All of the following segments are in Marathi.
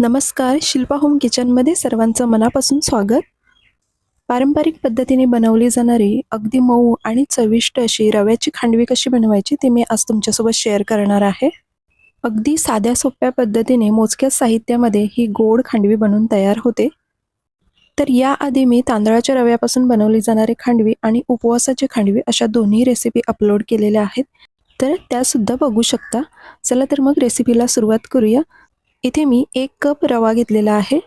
नमस्कार शिल्पा होम किचनमध्ये सर्वांचं मनापासून स्वागत. पारंपरिक पद्धतीने बनवली जाणारी अगदी मऊ आणि चविष्ट अशी रव्याची खांडवी कशी बनवायची ते मी आज तुमच्यासोबत शेअर करणार आहे. अगदी साध्या सोप्या पद्धतीने मोजक्या साहित्यामध्ये ही गोड खांडवी बनवून तयार होते. तर याआधी मी तांदळाच्या रव्यापासून बनवली जाणारी खांडवी आणि उपवासाची खांडवी अशा दोन्ही रेसिपी अपलोड केलेल्या आहेत. तर त्यासुद्धा बघू शकता. चला तर मग रेसिपीला सुरुवात करूया. इथे मी एक कप रवा घेतलेला आहे.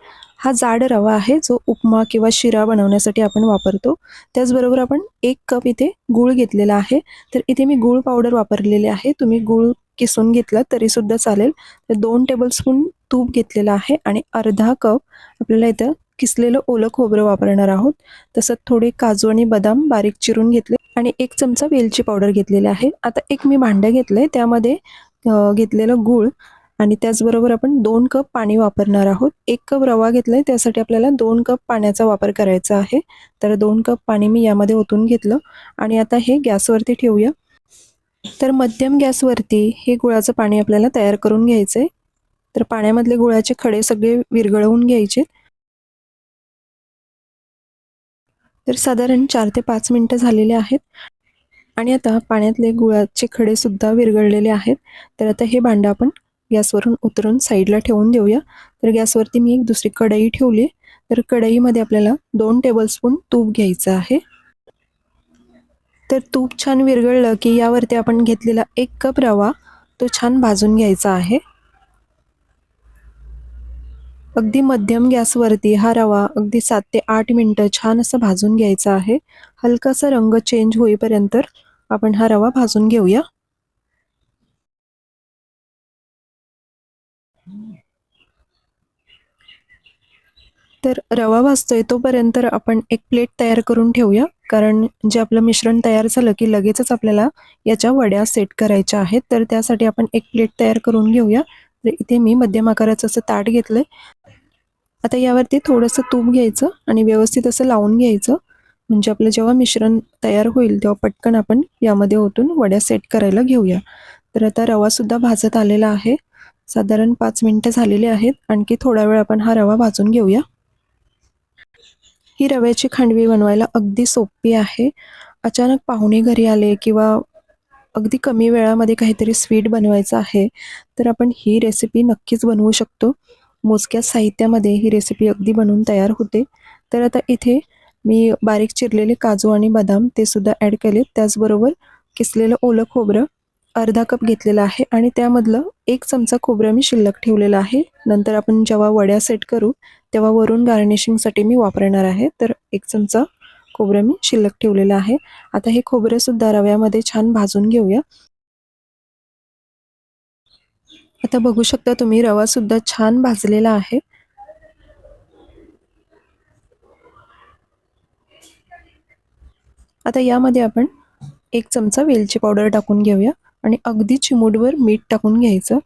हा जाड रवा आहे जो उपमा किंवा शिरा बनवण्यासाठी आपण वापरतो. त्याचबरोबर आपण एक कप इथे गूळ घेतलेला आहे. तर इथे मी गूळ पावडर वापरलेले आहे. तुम्ही गूळ किसून घेतला तरीसुद्धा चालेल. तर दोन टेबलस्पून तूप घेतलेलं आहे आणि अर्धा कप आपल्याला इथं किसलेलं ओलं खोबरं वापरणार आहोत. तसंच थोडे काजू आणि बदाम बारीक चिरून घेतले आणि एक चमचा वेलची पावडर घेतलेली आहे. आता एक मी भांडं घेतलं आहे त्यामध्ये घेतलेलं गूळ आणि त्याचबरोबर आपण दोन कप पाणी वापरणार आहोत. एक कप रवा घेतलाय त्यासाठी आपल्याला दोन कप पाण्याचा वापर करायचा आहे. तर दोन कप पाणी मी यामध्ये ओतून घेतलं आणि आता हे गॅसवरती ठेवूया. तर मध्यम गॅसवरती हे गुळाचं पाणी आपल्याला तयार करून घ्यायचं आहे तर पाण्यामधले गुळाचे खडे सगळे विरघळवून घ्यायचे. तर साधारण चार ते पाच मिनटं झालेले आहेत. आणि आता पाण्यातले गुळाचे खडे सुद्धा विरघळलेले आहेत. तर आता हे भांडं आपण गॅसवरून उतरून साईडला ठेवून देऊया. तर गॅसवरती मी एक दुसरी कढई ठेवली. तर कढईमध्ये आपल्याला दोन टेबलस्पून तूप घ्यायचं आहे. तर तूप छान विरघळलं की यावरती आपण घेतलेला एक कप रवा तो छान भाजून घ्यायचा आहे. अगदी मध्यम गॅसवरती हा रवा अगदी सात ते आठ मिनटं छान असं भाजून घ्यायचा आहे. हलकासा रंग चेंज होईपर्यंत आपण हा रवा भाजून घेऊया. तर रवा भाजतोय तोपर्यंत आपण एक प्लेट तयार करून ठेवूया. कारण जे आपलं मिश्रण तयार झालं की लगेचच आपल्याला याच्या वड्या सेट करायच्या आहेत. तर त्यासाठी आपण एक प्लेट तयार करून घेऊया. तर इथे मी मध्यम आकाराचं असं ताट घेतलंय. आता यावरती थोडंसं तूप घ्यायचं आणि व्यवस्थित असं लावून घ्यायचं. म्हणजे आपलं जेव्हा मिश्रण तयार होईल तेव्हा पटकन आपण यामध्ये ओतून वड्या सेट करायला घेऊया. तर आता रवासुद्धा भाजत आलेला आहे. साधारण पाच मिनटं झालेली आहेत. आणखी थोडा वेळ आपण हा रवा भाजून घेऊया. ही रव्याची खांडवी बनवायला अगदी सोपी आहे. अचानक पाहुणे घरी आले किंवा अगदी कमी वेळामध्ये काहीतरी स्वीट बनवायचं आहे तर आपण ही रेसिपी नक्कीच बनवू शकतो. मोजक्या साहित्यामध्ये ही रेसिपी अगदी बनवून तयार होते. तर आता इथे मी बारीक चिरलेले काजू आणि बदाम ते सुद्धा ॲड केले. त्याचबरोबर किसलेलं ओलं खोबरं अर्धा कप घेतलेला आहे आणि त्यामधलं एक चमचा खोबरं मी शिल्लक ठेवलेलं आहे. नंतर आपण जेव्हा वड्या सेट करू तेव्हा वरून गार्निशिंगसाठी मी वापरणार आहे. तर एक चमचा खोबरं मी शिल्लक ठेवलेलं आहे. आता हे खोबरंसुद्धा रव्यामध्ये छान भाजून घेऊया. आता बघू शकता तुम्ही रवासुद्धा छान भाजलेला आहे. आता यामध्ये आपण एक चमचा वेलची पावडर टाकून घेऊया. आणि अगदी चिमूटभर मीठ टाकून घ्यायचं.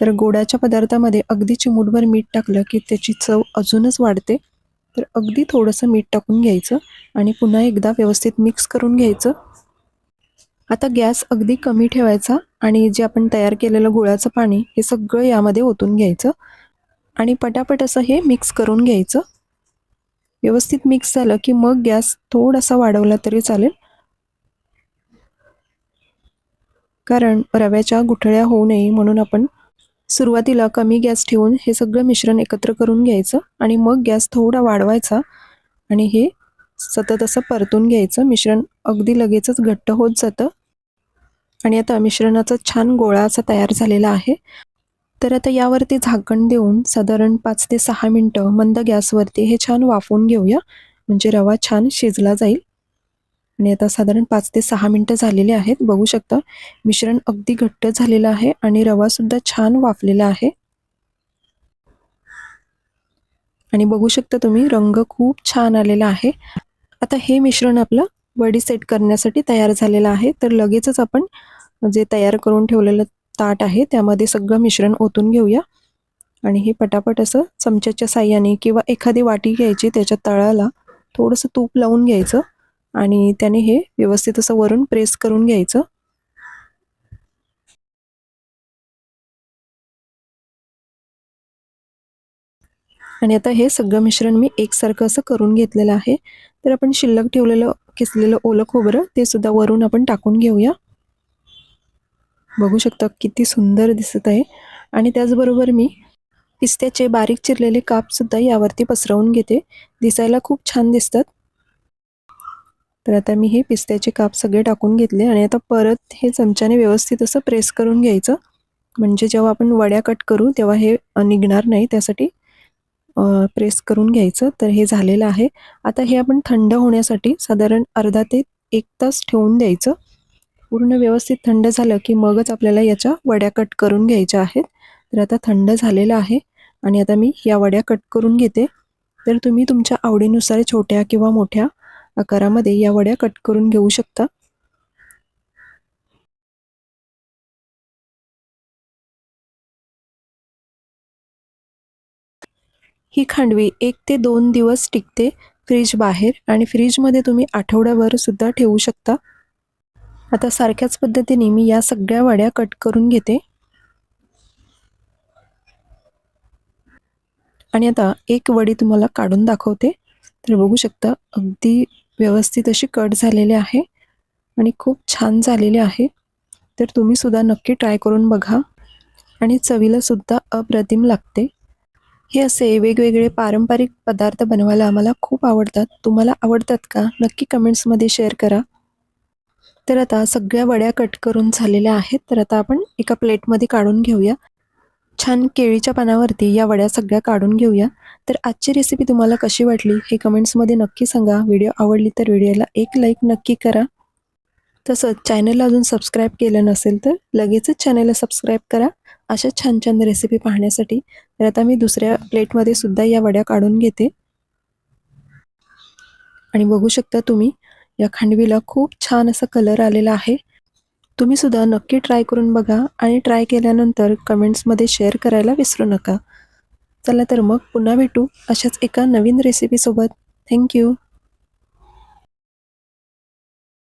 तर गोडाच्या पदार्थामध्ये अगदी चिमूटभर मीठ टाकलं की त्याची चव अजूनच वाढते. तर अगदी थोडंसं मीठ टाकून घ्यायचं आणि पुन्हा एकदा व्यवस्थित मिक्स करून घ्यायचं. आता गॅस अगदी कमी ठेवायचा आणि जे आपण तयार केलेलं गुळाचं पाणी हे सगळं यामध्ये ओतून घ्यायचं. आणि पटापट असं हे मिक्स करून घ्यायचं. व्यवस्थित मिक्स झालं की मग गॅस थोडासा वाढवला तरी चालेल. कारण रव्याच्या गुठळ्या होऊ नये म्हणून आपण सुरुवातीला कमी गॅस ठेवून हे सगळं मिश्रण एकत्र करून घ्यायचं आणि मग गॅस थोडा वाढवायचा आणि हे सतत असं परतून घ्यायचं. मिश्रण अगदी लगेचच घट्ट होत जातं. आणि आता मिश्रणाचा छान गोळा असा तयार झालेला आहे. तर आता यावरती झाकण देऊन साधारण पाच ते सहा मिनटं मंद गॅसवरती हे छान वाफवून घेऊया. म्हणजे रवा छान शिजला जाईल. आणि आता साधारण पाच ते सहा मिनटं झालेले आहेत. बघू शकता मिश्रण अगदी घट्ट झालेलं आहे आणि रवासुद्धा छान वाफलेला आहे. आणि बघू शकता तुम्ही रंग खूप छान आलेला आहे. आता हे मिश्रण आपलं वडी सेट करण्यासाठी तयार झालेलं आहे. तर लगेचच आपण जे तयार करून ठेवलेलं ताट आहे त्यामध्ये सगळं मिश्रण ओतून घेऊया. आणि हे पटापट असं चमच्याच्या साह्याने किंवा एखादी वाटी घ्यायची त्याच्या तळाला थोडंसं तूप लावून घ्यायचं. आणि त्याने हे व्यवस्थित असं वरून प्रेस करून घ्यायचं. आणि आता हे सगळं मिश्रण मी एकसारखं असं करून घेतलेलं आहे. तर आपण शिल्लक ठेवलेलं किसलेलं ओलं खोबरं ते सुद्धा वरून आपण टाकून घेऊया. बघू शकता किती सुंदर दिसत आहे. आणि त्याचबरोबर मी पिस्त्याचे बारीक चिरलेले कापसुद्धा यावरती पसरवून घेते. दिसायला खूप छान दिसतात. तर आता मी हे पिस्त्याचे काप सगळे टाकून घेतले आणि आता परत हे चमच्याने व्यवस्थित असं प्रेस करून घ्यायचं. म्हणजे जेव्हा आपण वड्या कट करू तेव्हा हे निघणार नाही. त्यासाठी प्रेस करून घ्यायचं. तर हे झालेलं आहे. आता हे आपण थंड होण्यासाठी साधारण अर्धा ते एक तास ठेवून द्यायचं. पूर्ण व्यवस्थित थंड झालं की मगच आपल्याला याच्या वड्या कट करून घ्यायच्या आहेत. तर आता थंड झालेलं आहे आणि आता मी या वड्या कट करून घेते. तर तुम्ही तुमच्या आवडीनुसार छोट्या किंवा मोठ्या आकारामध्ये या वड्या कट करून घेऊ शकता. ही खांडवी एक ते दोन दिवस टिकते फ्रीज बाहेर आणि फ्रीजमध्ये तुम्ही आठवड्याभर सुद्धा ठेवू शकता. आता सारख्याच पद्धतीने मी या सगळ्या वड्या कट करून घेते. आणि आता एक वडी तुम्हाला काढून दाखवते. तर बघू शकता अगदी व्यवस्थित अशी कट झालेली आहे आणि खूप छान झालेली आहे. तर तुम्ही सुद्धा नक्की ट्राय करून बघा आणि चवीला सुद्धा अप्रतिम लागते. हे असे वेगवेगळे पारंपरिक पदार्थ बनवायला आम्हाला खूप आवडतात. तुम्हाला आवडतात का? नक्की कमेंट्समध्ये शेअर करा. तर आता सगळ्या वड्या कट करून झालेल्या आहेत. तर आता आपण एका प्लेटमध्ये काढून घेऊया. छान केळीच्या पानावरती या वड्या सगळ्या काढून घेऊया. तर आजची रेसिपी तुम्हाला कशी वाटली हे कमेंट्समध्ये नक्की सांगा. व्हिडिओ आवडली तर व्हिडिओला एक लाईक नक्की करा. तसंच चॅनलला अजून सबस्क्राईब केलं नसेल तर लगेचच चॅनलला सबस्क्राईब करा. अशा छान छान रेसिपी पाहण्यासाठी. तर आता मी दुसऱ्या प्लेटमध्ये सुद्धा या वड्या काढून घेते. आणि बघू शकता तुम्ही या खांडवीला खूप छान असा कलर आलेला आहे. तुम्ही सुद्धा नक्की ट्राय करून बघा आणि ट्राय केल्यानंतर कमेंट्समध्ये शेअर करायला विसरू नका. चला तर मग पुन्हा भेटू अशाच एका नवीन रेसिपीसोबत थँक्यू